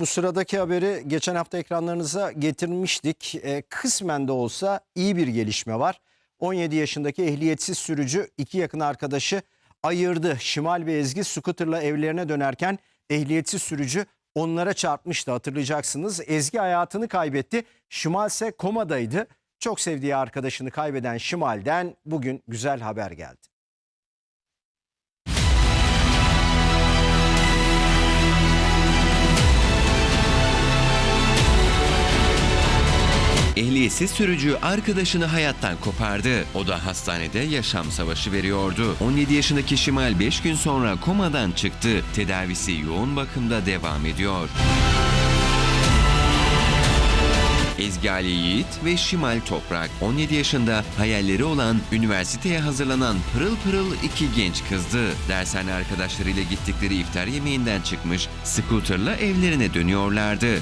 Bu sıradaki haberi geçen hafta ekranlarınıza getirmiştik. E, kısmen de olsa iyi bir gelişme var. 17 yaşındaki ehliyetsiz sürücü iki yakın arkadaşı ayırdı. Şimal ve Ezgi scooterla evlerine dönerken ehliyetsiz sürücü onlara çarpmıştı hatırlayacaksınız. Ezgi hayatını kaybetti. Şimal ise komadaydı. Çok sevdiği arkadaşını kaybeden Şimal'den bugün güzel haber geldi. Ehliyetsiz sürücü arkadaşını hayattan kopardı. O da hastanede yaşam savaşı veriyordu. 17 yaşındaki Şimal 5 gün sonra komadan çıktı. Tedavisi yoğun bakımda devam ediyor. Ezgi Ali Yiğit ve Şimal Toprak 17 yaşında hayalleri olan üniversiteye hazırlanan pırıl pırıl iki genç kızdı. Dershane arkadaşlarıyla gittikleri iftar yemeğinden çıkmış, scooterla evlerine dönüyorlardı.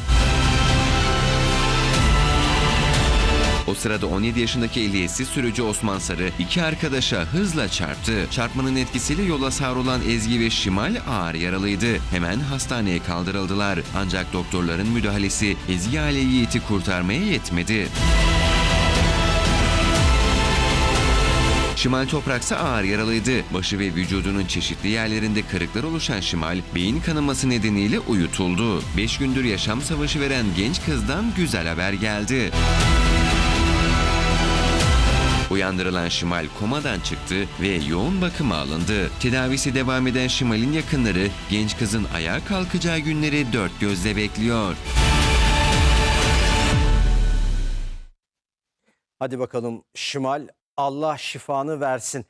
O sırada 17 yaşındaki ehliyetsiz sürücü Osman Sarı iki arkadaşa hızla çarptı. Çarpmanın etkisiyle yola savrulan Ezgi ve Şimal ağır yaralıydı. Hemen hastaneye kaldırıldılar. Ancak doktorların müdahalesi Ezgi aile Yiğit'i kurtarmaya yetmedi. Şimal Topraksa ağır yaralıydı. Başı ve vücudunun çeşitli yerlerinde kırıklar oluşan Şimal, beyin kanaması nedeniyle uyutuldu. 5 gündür yaşam savaşı veren genç kızdan güzel haber geldi. Uyandırılan Şimal komadan çıktı ve yoğun bakıma alındı. Tedavisi devam eden Şimal'in yakınları genç kızın ayağa kalkacağı günleri dört gözle bekliyor. Hadi bakalım Şimal Allah şifanı versin.